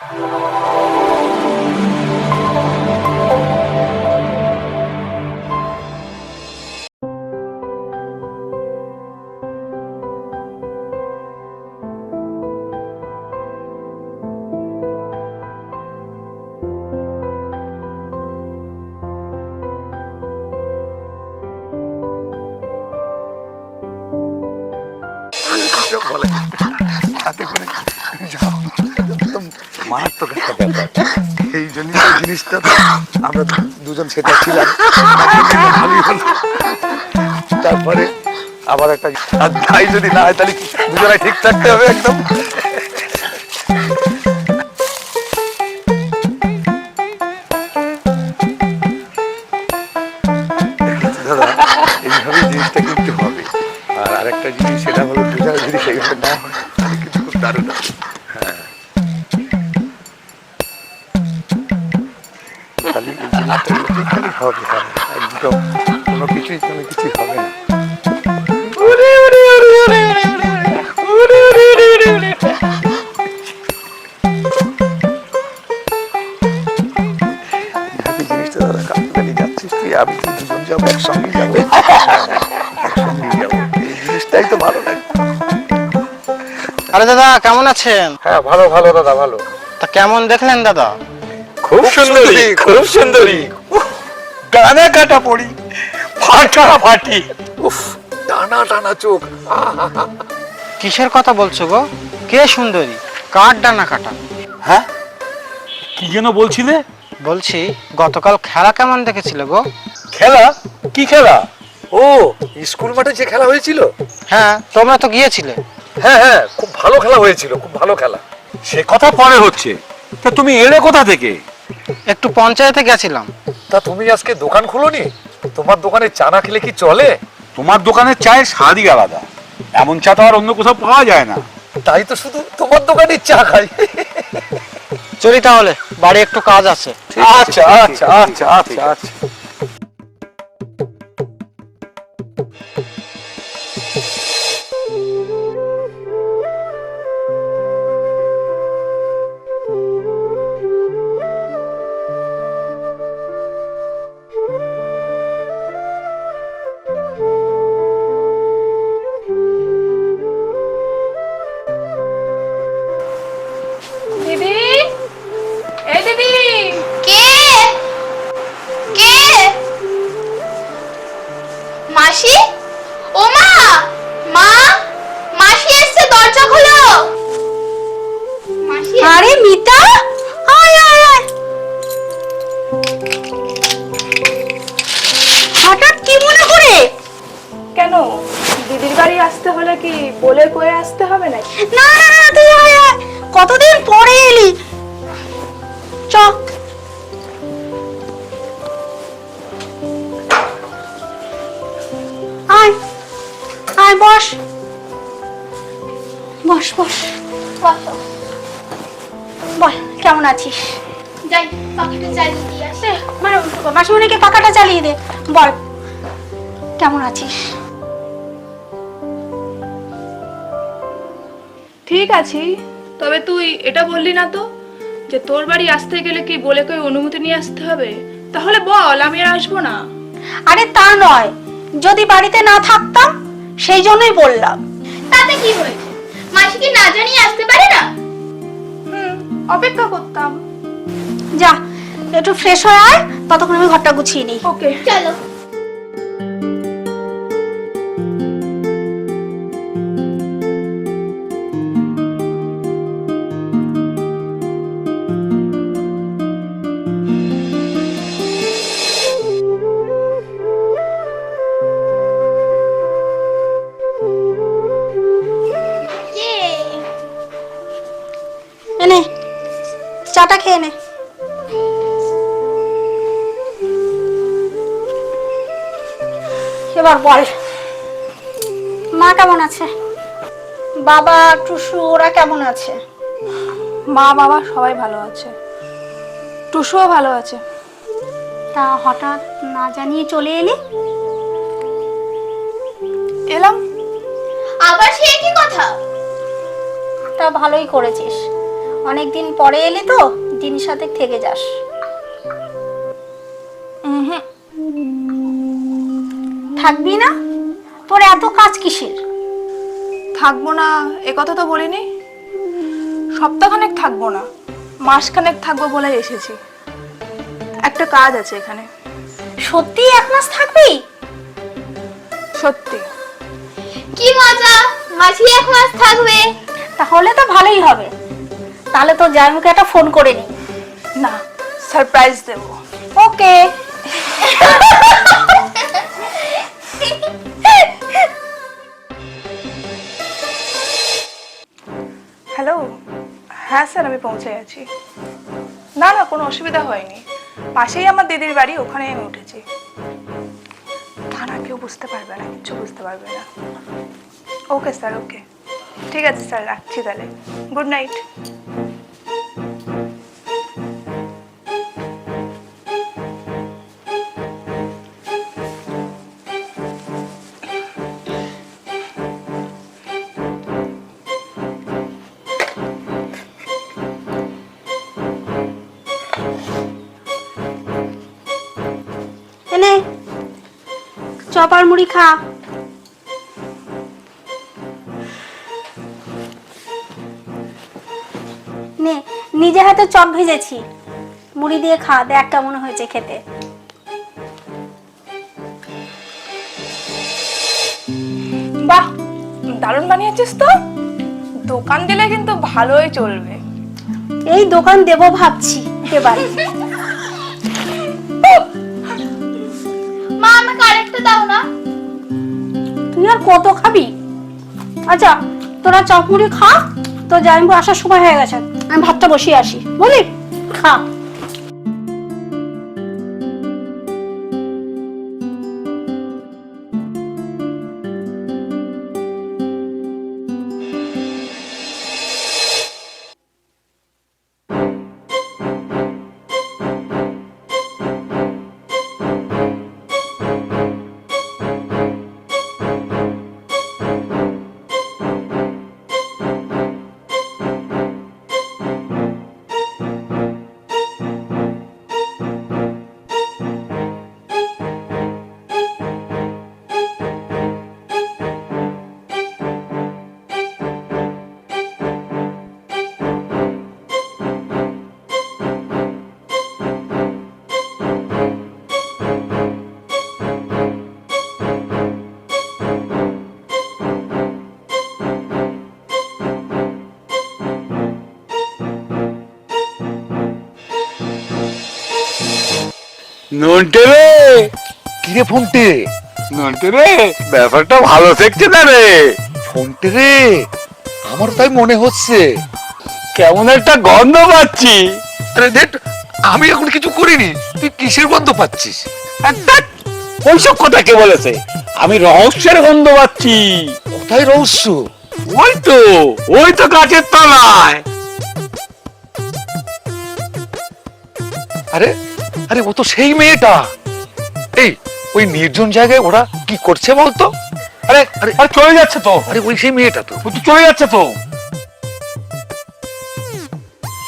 সব মারাত্মক একটা ব্যাপার। এই জন্য জিনিসটা আমরা দুজন সেটা ছিলাম। তারপরে আবার একটা যদি না হয়, তাহলে দুজনে ঠিক থাকতে হবে একদম? জিনিসটা ঠিকঠাকই হবে একদম কোনো কিছুই কোনো কিছুই হবে না। এইভাবে জিনিসটা দাদা কাছাকাছি যাচ্ছিস তুই আমি তুই দুজন যাব একসঙ্গে যাব একসঙ্গে যাব এই জিনিসটাই তো ভালো লাগে। আরে দাদা কেমন আছেন? হ্যাঁ ভালো ভালো দাদা ভালো। তা কেমন দেখলেন দাদা? খুব সুন্দরী খুব সুন্দরী। ডানা কাটা পড়ি ফাটা ফাটি। উফ টানা টানা চোখ। আহা! কিসের কথা বলছো গো? কে সুন্দরী? কার ডানা কাটা? হ্যাঁ? কি যেন বলছিলে? বলছি গতকাল খেলা কেমন দেখেছিলে গো? খেলা? কি খেলা? ও স্কুল মাঠে যে খেলা হয়েছিল? হ্যাঁ তোমরা তো গিয়েছিলে। হ্যাঁ হ্যাঁ খুব ভালো খেলা হয়েছিল খুব ভালো খেলা। সে কথা পরে হচ্ছে। তা তুমি এলে কোথা থেকে? একটু পঞ্চায়েতে গেছিলাম। তা তুমি আজকে দোকান খুলোনি? তোমার দোকানে চা না খেলে কি চলে? তোমার দোকানের চায়ের স্বাদই আলাদা। এমন চা তো আর অন্য কোথাও পাওয়া যায় না। তাই তো শুধু তোমার দোকানে চা খাই। চলি তাহলে বাড়ি একটু কাজ আছে। আচ্ছা আচ্ছা আচ্ছা আচ্ছা আচ্ছা। মিতা? আয় আয় আয়। হঠাৎ কি মনে করে? কেন? দিদির বাড়ি আসতে হলে কি বলে কয়ে আসতে হবে নাকি? না না না তুই আয় আয়। কতদিন পরে এলি? চ। আয় আয় বস। বস বস। বল কেমন আছিস? যাই পাখিটা চালিয়ে দিয়ে আসি মানে মাসিমণিকে পাখাটা চালিয়ে দে। বল কেমন আছিস? ঠিক আছি তবে তুই এটা বললি না তো যে তোর বাড়ি আসতে গেলে কি বলে কয়ে অনুমতি নিয়ে আসতে হবে? তাহলে বল আমি আর আসব না। আরে তা নয় যদি বাড়িতে না থাকতাম সেই জন্যই বললাম। তাতে কি হয়েছে? মাসি কি না জানিয়ে আসতে পারে না? অপেক্ষা করতাম। যা একটু ফ্রেশ হয়ে আয় ততক্ষণ আমি ঘরটা গুছিয়ে নিই। ওকে চলো। চাটা খেয়ে নে। এবার বল মা কেমন আছে? বাবা টুসু ওরা কেমন আছে? মা বাবা সবাই ভালো আছে। টুসুও ভালো আছে। তা হঠাৎ না জানিয়ে চলে এলি? এলাম। আবার সে কি কথা? তা ভালোই করেছিস। অনেকদিন পরে এলি তো দিন সাথে থেকে যাস। থাকবি না? তোর এত কাজ কিসের? থাকব না এ কথা তো বলিনি। সপ্তাহখানেক থাকব না মাসখানেক থাকব বলে এসেছি। একটা কাজ আছে এখানে। সত্যি এক মাস থাকবি? সত্যি। কি মজা মাসি এক মাস থাকবে। তাহলে তো ভালোই হবে। তাহলে তো জামাইকে একটা ফোন করে নি। না সারপ্রাইজ দেবো। ওকে। হ্যালো হ্যাঁ স্যার আমি পৌঁছে গেছি। না না কোনো অসুবিধা হয়নি। পাশেই আমার দিদির বাড়ি ওখানে আমি উঠেছি। তা না কেউ বুঝতে পারবে না কিচ্ছু বুঝতে পারবে না। Okay sir okay. ঠিক আছে স্যার রাখছি তাহলে। গুড নাইট চপ আর মুড়ি খা। নে নিজে হাতে চপ ভেজেছি। মুড়ি দিয়ে খা দেখ কেমন হয়েছে খেতে। বাহ দারুণ বানিয়েছিস তো। দোকান দিলে কিন্তু ভালোই চলবে। এই দোকান দেবো ভাবছি এবারে। আমাকে দাও না? তুই আর কত খাবি? আচ্ছা তোরা চপ মুড়ি খা তো জানব আসার সময় হয়ে গেছে। আমি ভাতটা বসিয়ে আসি। বলি? খা। নন্টে রে কিরে ফোনটে? নন্টে রে ব্যাপারটা ভালো দেখছে না রে। ফোনটে রে আমার তাই মনে হচ্ছে। কেমন একটা গন্ধ পাচ্ছি। আরে দেখ আমি এখন কিছু করিনি। তুই কিসের গন্ধ পাচ্ছিস? ওইসব কথা কে বলেছে? আমি রহস্যের গন্ধ পাচ্ছি। কোথায় রহস্য? ওই তো ওই তো গাছের তলায়। আরে আরে ও তো সেই মেয়েটা। এই ওই নির্জন জায়গায় ওরা কি করছে বলতো? আরে আরে আরে চলে যাচ্ছে তো। আরে ওই সেই মেয়েটা তো। ও তো চলে যাচ্ছে তো।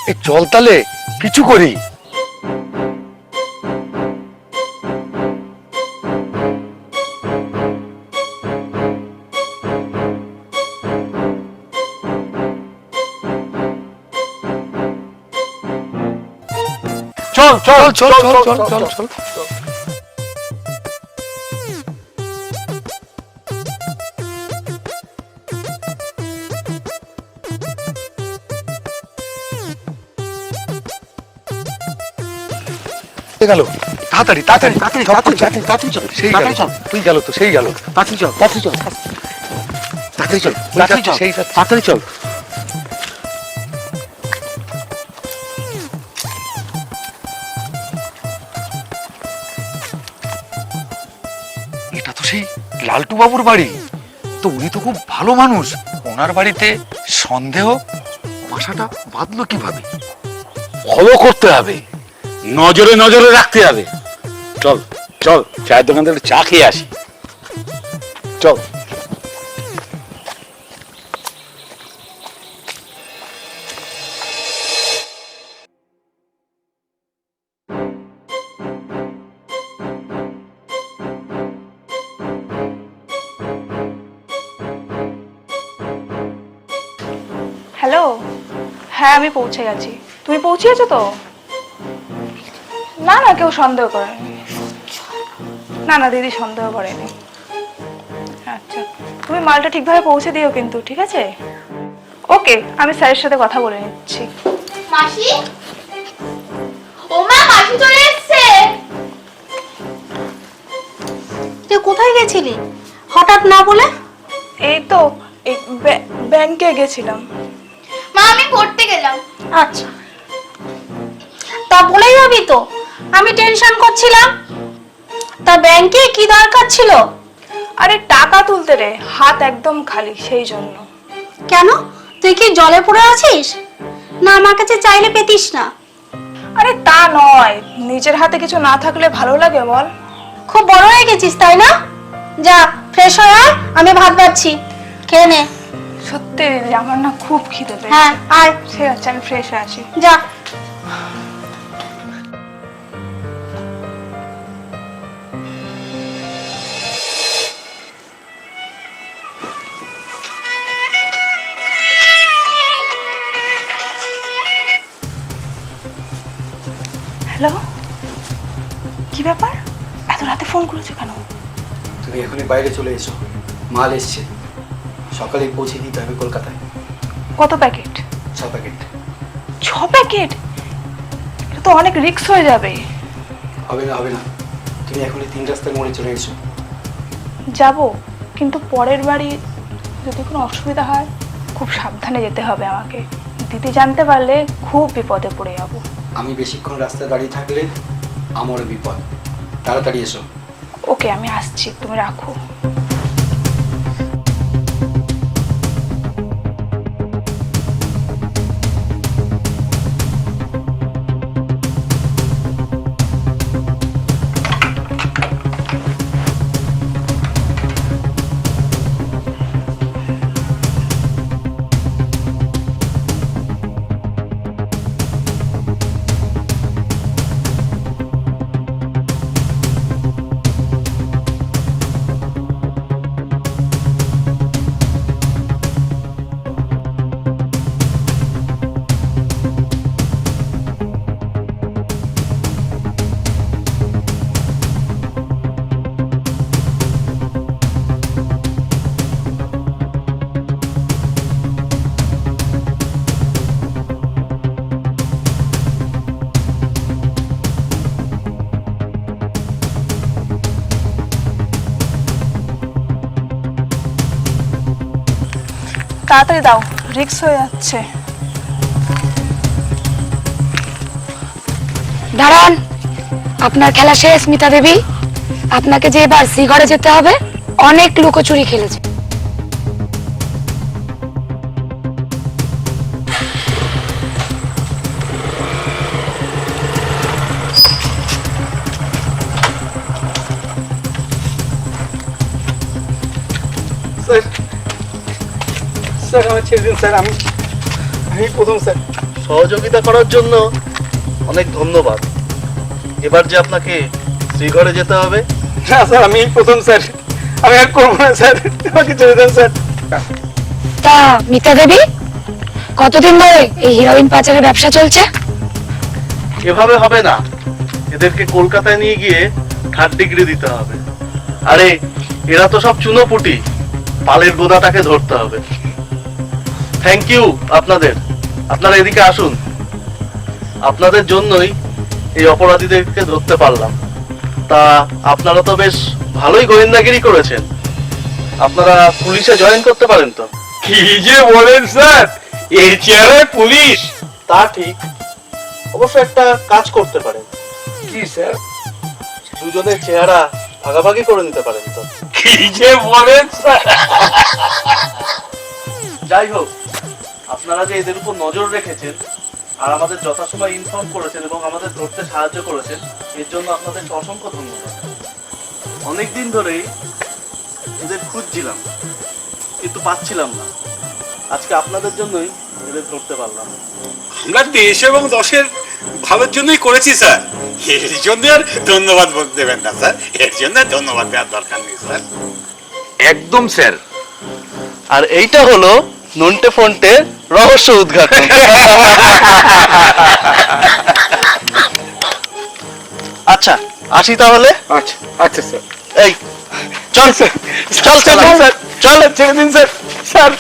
এই চল তালে কিছু করি। চল চল চল চল চল চল চল তাড়াতাড়ি তাড়াতাড়ি তাড়াতাড়ি চল সেই গেল। তুই গেল তো সেই গেল। তাড়াতাড়ি চল তাড়াতাড়ি চল। তাড়াতাড়ি চল তাড়াতাড়ি চল। তাড়াতাড়ি চল। সেই লালটু বাবুর বাড়ি? তো উনি তো খুব ভালো মানুষ। ওনার বাড়িতে সন্দেহ? ভাষাটা বাঁধলো কীভাবে? ফলো করতে হবে। নজরে নজরে রাখতে হবে। চল চল, চায়ের দোকান থেকে চা খেয়ে আসি। চল। হ্যাঁ আমি পৌঁছে গেছি। তুমি পৌঁছিয়েছো তো? না না কেউ সন্দেহ করেনি। না না দিদি সন্দেহ করেনি। আচ্ছা তুমি মালটা ঠিকভাবে পৌঁছে দিও কিন্তু ঠিক আছে? ওকে আমি স্যারের সাথে কথা বলে নিচ্ছি। মাসি? ও মা মাসি চলে এসছে। তুই কোথায় গেছিলি? হঠাৎ না বলে? এই তো এই ব্যাংকে গেছিলাম। পড়তে গেলাম। আচ্ছা। তা বলেই যাবি তো। আমি টেনশন করছিলাম। তা ব্যাংকে কি দরকার ছিল? আরে টাকা তুলতে রে হাত একদম খালি সেই জন্য। কেন? তুই কি জলে পড়ে আছিস? না আমার কাছে চাইলে পেতিস না। আরে তা নয় নিজের হাতে কিছু না থাকলে ভালো লাগে বল। খুব বড় হয়ে গেছিস তাই না? যা ফ্রেশ হয়ে আয় আমি ভাত পাচ্ছি খেয়ে নে। সত্যি আমার না খুব খিদে পেয়েছে। হ্যাঁ আয়। ঠিক আছে আমি ফ্রেশ হয়ে আসি। যা। হ্যালো কি ব্যাপার? এত রাতে ফোন করেছ কেন? তুমি এখনই বাইরে চলে এসো। মাল এসছে। সকালে পৌঁছে দিতে হবে কলকাতায়। কত প্যাকেট? ছ প্যাকেট। ছ প্যাকেট? এটা তো অনেক রিস্ক হয়ে যাবে। হবে না হবে না। তুমি এখনই তিন রাস্তার মোড়ে চলে এসো। যাব কিন্তু পরের বাড়ি যদি কোনো অসুবিধা হয় খুব সাবধানে যেতে হবে আমাকে। দিদি জানতে পারলে খুব বিপদে পড়ে যাব। আমি বেশিক্ষণ রাস্তায় দাঁড়িয়ে থাকলে আমারও বিপদ। তাড়াতাড়ি এসো। ওকে আমি আসছি তুমি রাখো। তাড়াতাড়ি দাও রিক্স হয়ে যাচ্ছে। দাঁড়ান আপনার খেলা শেষ মিতা দেবী। আপনাকে যে এবার ঘরে যেতে হবে অনেক লুকোচুরি খেলেছে। স্যার স্যার আমার ছেড়ে দিন স্যার আমি আমি প্রথম স্যার। সহযোগিতা করার জন্য অনেক ধন্যবাদ। এবার যে আপনাকে শ্রীঘরে যেতে হবে। না স্যার আমি প্রথম স্যার। আমি আর করব না স্যার। আমাকে ছেড়ে দেন স্যার। তা মিতা দেবী কতদিন ধরে এই হিরোইন পাচারের ব্যবসা চলছে? এভাবে হবে না। এদেরকে কলকাতায় নিয়ে গিয়ে থার্ড ডিগ্রি দিতে হবে। আরে এরা তো সব চুনোপুটি। পালের গোদাটাকে ধরতে হবে। থ্যাংক ইউ আপনাদের। আপনারা এদিকে আসুন। আপনাদের জন্যই এই অপরাধীদেরকে ধরতে পারলাম। তা আপনারা তো বেশ ভালোই গোয়েন্দাগিরি করেছেন। আপনারা পুলিশে জয়েন করতে পারেন তো? কি যে বলেন স্যার? এই চেয়ারে পুলিশ। তা ঠিক। অবশ্য একটা কাজ করতে পারেন। কি স্যার? দুজনের চেহারা ভাগাভাগি করে নিতে পারেন তো? কি যে বলেন স্যার? যাই হোক আপনারা যে এদের উপর নজর রেখেছেন আর আমাদের যথাসময় ইনফর্ম করেছেন এবং আমাদের ধরতে সাহায্য করেছেন এর জন্য আপনাদের অসংখ্য ধন্যবাদ। অনেকদিন ধরেই এদের খুঁজছিলাম কিন্তু পাচ্ছিলাম না। আজকে আপনাদের জন্যই এদের ধরতে পারলাম আমরা দেশ এবং দশের ভালোর জন্যই করেছি স্যার। এর জন্য আর ধন্যবাদ বলতে দেবেন না স্যার। এর জন্য ধন্যবাদ দেওয়ার দরকার নেই স্যার। একদম স্যার। আর এইটা হলো নন্টে ফন্টে রহস্য উদ্ঘাটন। আচ্ছা আসি তাহলে? আচ্ছা আচ্ছা স্যার। এই চল স্যার চল চল স্যার। চল ছেড়ে দিন স্যার। স্যার